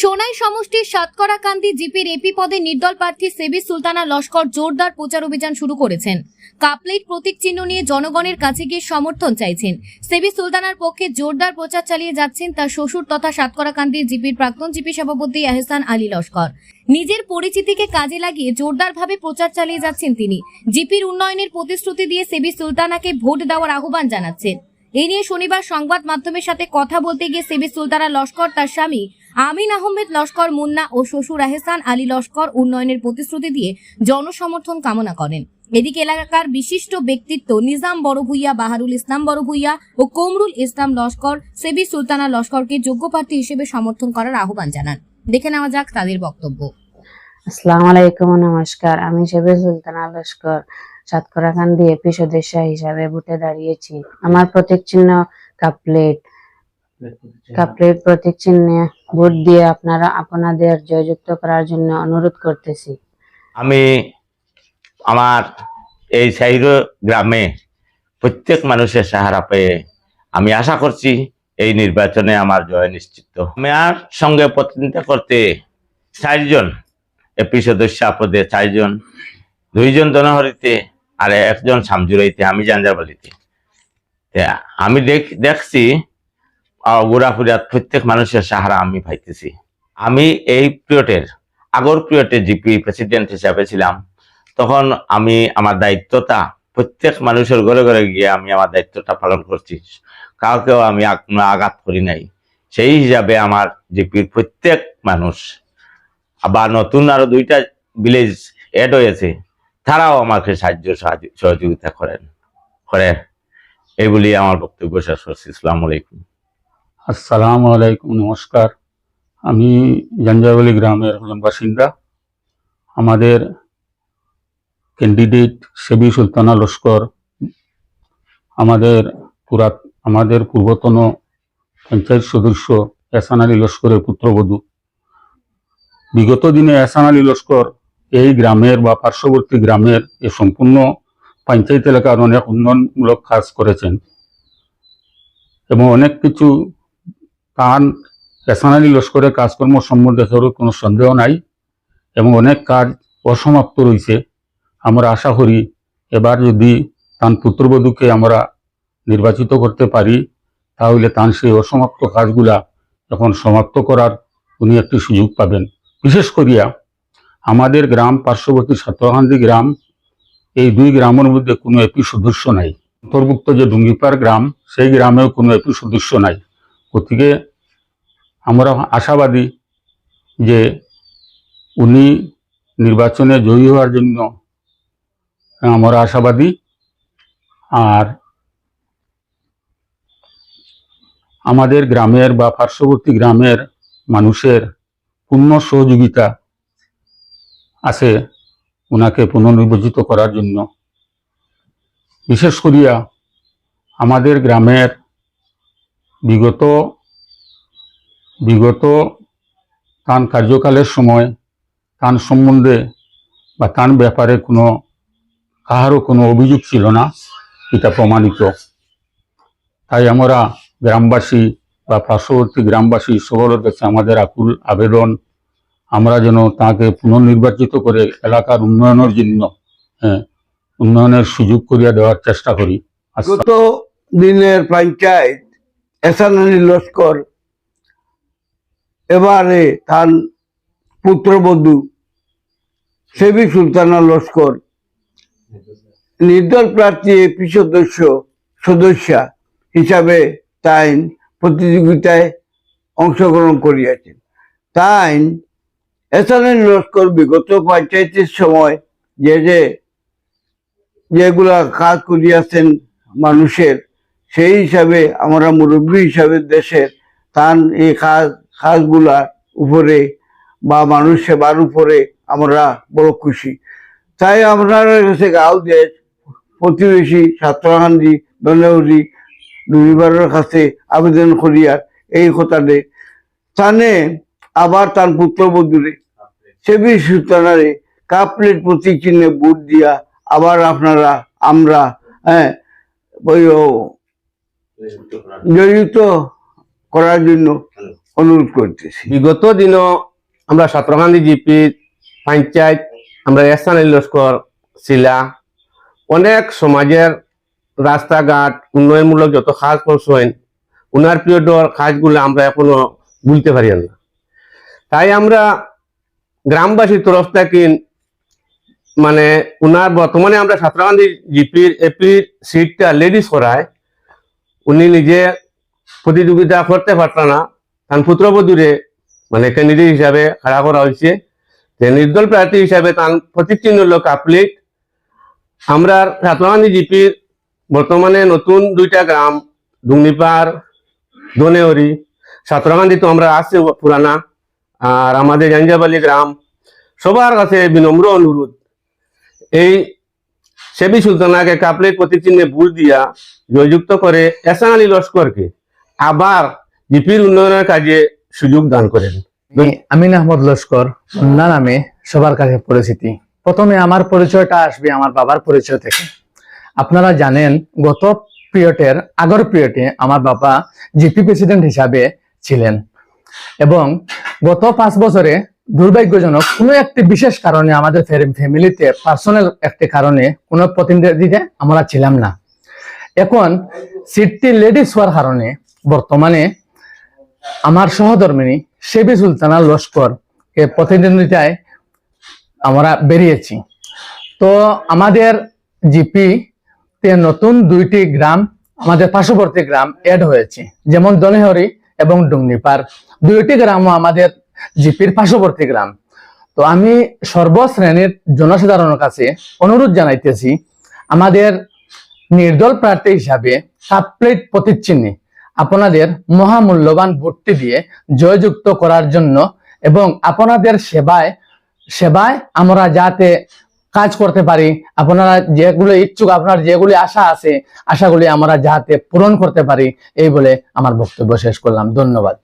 সোনাই সমষ্টির সাতকরাকান্দি জিপির এপি পদে নির্দল প্রার্থী সেবি সুলতানা লস্কর জোরদার প্রচার অভিযান শুরু করেছেন। কাপলেট প্রতীক চিহ্ন নিয়ে জনগণের কাছে গিয়ে সমর্থন চাইছেন। সেবি সুলতানার পক্ষে জোরদার প্রচার চালিয়ে যাচ্ছেন তার শ্বশুর তথা সাতকরাকান্দির জিপির প্রাক্তন জিপি সভাপতি এহসান আলী লস্কর। নিজের পরিচিতিকে কাজে লাগিয়ে জোরদারভাবে প্রচার চালিয়ে যাচ্ছেন তিনি। জিপির উন্নয়নের প্রতিশ্রুতি দিয়ে সেবি সুলতানাকে ভোট দেওয়ার আহ্বান জানাচ্ছেন। এই নিয়ে শনিবার সংবাদ মাধ্যমের সাথে কথা বলতে গিয়ে সেবি সুলতানা লস্কর তার স্বামী, আমিন আহমেদ লস্কর, মুন্না ও শ্বশুর আহসান আলী লস্কর উন্নয়নের প্রতিশ্রুতি দিয়ে জনসমর্থন কামনা করেন। এদিকে এলাকার বিশিষ্ট ব্যক্তিত্ব নিজাম বড়ভুইয়া, বাহারুল ইসলাম বড় বড়ভুইয়া ও কমরুল ইসলাম লস্কর সেবি সুলতানা লস্করকে যোগ্য প্রার্থী হিসেবে সমর্থন করার আহ্বান জানান। দেখে নেওয়া যাক তাদের বক্তব্য। আসসালামু আলাইকুম, নমস্কার। আমি শেবে সুলতানা লস্কর। সাতকরাকান্দি এপি সদস্য হিসাবে ভোটে দাঁড়িয়েছি। আমার প্রতীক চিহ্ন কাপলেট কাপলেট প্রতীক চিহ্নে ভোট দিয়ে আপনারা আপনাদের জয়যুক্ত করার জন্য অনুরোধ করতেছি। আমি আমার এই সাইর গ্রামে প্রত্যেক মানুষের সাহারা পেয়ে আমি আশা করছি এই নির্বাচনে আমার জয় নিশ্চিত। আমার সঙ্গে প্রতিনিধিত্ব করতে চারজন এপি সদস্য পদে চারজন, দুইজন দনহরিতে আর একজন সামজুরাইতে আমি জাঞ্জাবালিতে তে আমি দেখ, দেখছি ঘোরাফুরাত প্রত্যেক মানুষের সাহারা আমি পাইতেছি আমি এই পিরিয়ডের, আগর পিরিয়ডে জিপি প্রেসিডেন্ট হিসাবে ছিলাম। তখন আমি, আমার দায়িত্বটা প্রত্যেক মানুষের ঘরে ঘরে গিয়ে আমি আমার দায়িত্বটা পালন করছি। কাউকেও আমি আঘাত করি নাই। সেই হিসাবে আমার জিপির প্রত্যেক মানুষ, আবার নতুন আরও দুইটা ভিলেজ এড হয়েছে। তারাও আমাকে সাহায্য সহযোগিতা করেন। করে এই বলি আমার বক্তব্য শেষ করছি। ইসলাম আলাইকুম। আসসালামু আলাইকুম, নমস্কার। আমি জঞ্জাবলি গ্রামের বাসিন্দা। আমাদের ক্যান্ডিডেট সেবি সুলতানা লস্কর আমাদের পুরা, আমাদের পূর্বতন পঞ্চায়েত সদস্য এহসান আলী লস্করের পুত্রবধূ। বিগত দিনে এহসান আলী লস্কর এই গ্রামের বা পার্শ্ববর্তী গ্রামের এ সম্পূর্ণ পঞ্চায়েত এলাকার অনেক উন্নয়নমূলক কাজ করেছেন। এবং অনেক কিছু তার পেশান আলী লস্করের কাজকর্ম সম্বন্ধে কারোর কোনো সন্দেহ নাই এবং অনেক কাজ অসমাপ্ত রয়েছে। আমরা আশা করি এবার যদি তার পুত্রবধূকে আমরা নির্বাচিত করতে পারি, তাহলে তার সেই অসমাপ্ত কাজগুলা এখন সমাপ্ত করার উনি একটি সুযোগ পাবেন। বিশেষ করিয়া আমাদের গ্রাম পার্শ্ববর্তী সাতকান্দি গ্রাম, এই দুই গ্রামের মধ্যে কোনো এপি সদস্য নাই। অন্তর্ভুক্ত যে ডুঙ্গিপাড় গ্রাম, সেই গ্রামেও কোনো এপি সদস্য নাই। গতিকে আমরা আশাবাদী যে উনি নির্বাচনে জয়ী হওয়ার জন্য, আমরা আশাবাদী। আর আমাদের গ্রামের বা পার্শ্ববর্তী গ্রামের মানুষের পূর্ণ সহযোগিতা আছে ওনাকে পুনর্নির্বাচিত করার জন্য। বিশেষ করিয়া আমাদের গ্রামের বিগত বিগত তার কার্যকালের সময় তান সম্বন্ধে বা তান ব্যাপারে কোনো, কাহারও কোনো অভিযোগ ছিল না, এটা প্রমাণিত। তাই আমরা গ্রামবাসী বা পার্শ্ববর্তী গ্রামবাসী সকলের কাছে আমাদের আকুল আবেদন আমরা যেন তাকে পুনর্নির্বাচিত করে এলাকার উন্নয়নের জন্য হ্যাঁ, উন্নয়নের সুযোগ করিয়া দেওয়ার চেষ্টা করি। আস- গত দিনের পঞ্চায়েত এসান আলী লস্কর এবারে তার পুত্রবধূ সেবি সুলতানা লস্কর নির্দল প্রার্থী এপি সদস্য সদস্যা হিসাবে তাই প্রতিযোগিতায় অংশগ্রহণ করিয়াছেন। তাই আলী লস্কর বিগত পঞ্চায়েতের সময় যে যে যেগুলা কাজ করিয়াছেন মানুষের, সেই হিসাবে আমরা মুরব্বী হিসাবে দেশের তার এই কাজ কাজগুলার উপরে বা মানুষ সেবার উপরে আমরা বড় খুশি। তাই আপনার কাছে গাঁও দেশ প্রতিবেশী ছাত্রকান্দি দণ্ডাউরি দুইবারের কাছে আবেদন করিয়ার এই কথাতে তানে আবার তার পুত্রবধূরে। সেবি সুতরারে কাপ প্লেট প্রতীক চিহ্নে বুট দিয়া আবার আপনারা, আমরা হ্যাঁ ওই জড়িত করার জন্য অনুরোধ করতেছি। বিগত দিনও আমরা সতরকান্দি জিপি, পঞ্চায়েত, আমরা এসানি লস্কর, শিলা, অনেক সমাজের রাস্তাঘাট উন্নয়নমূলক যত কাজ করছেন, উনার পিরিয়ডর কাজগুলো আমরা এখনও বুঝতে পারি না। তাই আমরা গ্রামবাসীর তরফ থেকে মানে উনার বর্তমানে আমরা সাঁতরাকান্দি জিপির এপির সিটটা লেডিস করায়, উনি নিজে প্রতিযোগিতা করতে পারত না। তার পুত্রবধূরে মানে ক্যান্ডিডেট হিসাবে খাড়া করা হয়েছে। যে নির্দল প্রার্থী হিসাবে তার প্রতীক চিহ্ন হলো কাপলিট আমরা সাতলাগান্ধী জিপির বর্তমানে নতুন দুইটা গ্রাম দুংনিপার দনেওরি সাতরাগান্ধী তো আমরা আছে পুরানা। আর আমাদের জাঞ্জাবালি গ্রাম, সবার কাছে বিনম্র অনুরোধ। এই সেবি সুলতানাকে কাপলেট প্রতীক চিহ্নে ভোট দিয়া জয়যুক্ত করে এসান আলী লস্করকে আবার জিপির উন্নয়নের কাজে সুযোগ দান করেন। আমিন আহমদ লস্কর মুন্না নামে সবার কাছে পরিচিতি। প্রথমে আমার পরিচয়টা আসবে আমার বাবার পরিচয় থেকে। আপনারা জানেন, গত পিরিয়ডের আগর পিরিয়ডে আমার বাবা জিপি প্রেসিডেন্ট হিসাবে ছিলেন। এবং গত পাঁচ বছরে দুর্ভাগ্যজনক কোনো একটি বিশেষ কারণে আমাদের ফ্যামিলিতে পার্সোনাল একটি কারণে কোনো প্রতিনিধিতে আমরা ছিলাম না। এখন সিটটি লেডিস হওয়ার কারণে বর্তমানে আমার সহধর্মিনী শেবি সুলতানা লস্কর কে প্রতিদ্বন্দ্বিতায় আমরা বেরিয়েছি। তো আমাদের জিপি তে নতুন দুইটি গ্রাম, আমাদের পার্শ্ববর্তী গ্রাম এড হয়েছে। যেমন দনেহরি এবং ডুংনিপার দুইটি গ্রামও আমাদের জিপির পার্শ্ববর্তী গ্রাম। তো আমি সর্বশ্রেণীর জনসাধারণের কাছে অনুরোধ জানাইতেছি, আমাদের নির্দল প্রার্থী হিসাবে সাত প্লেট প্রতিচ্ছিন্নে আপনাদের মহামূল্যবান ভোটটি দিয়ে জয়যুক্ত করার জন্য এবং আপনাদের সেবায় সেবায় আমরা যাতে কাজ করতে পারি। আপনারা যেগুলো ইচ্ছুক, আপনার যেগুলি আশা আছে, আশাগুলি আমরা যাতে পূরণ করতে পারি, এই বলে আমার বক্তব্য শেষ করলাম। ধন্যবাদ।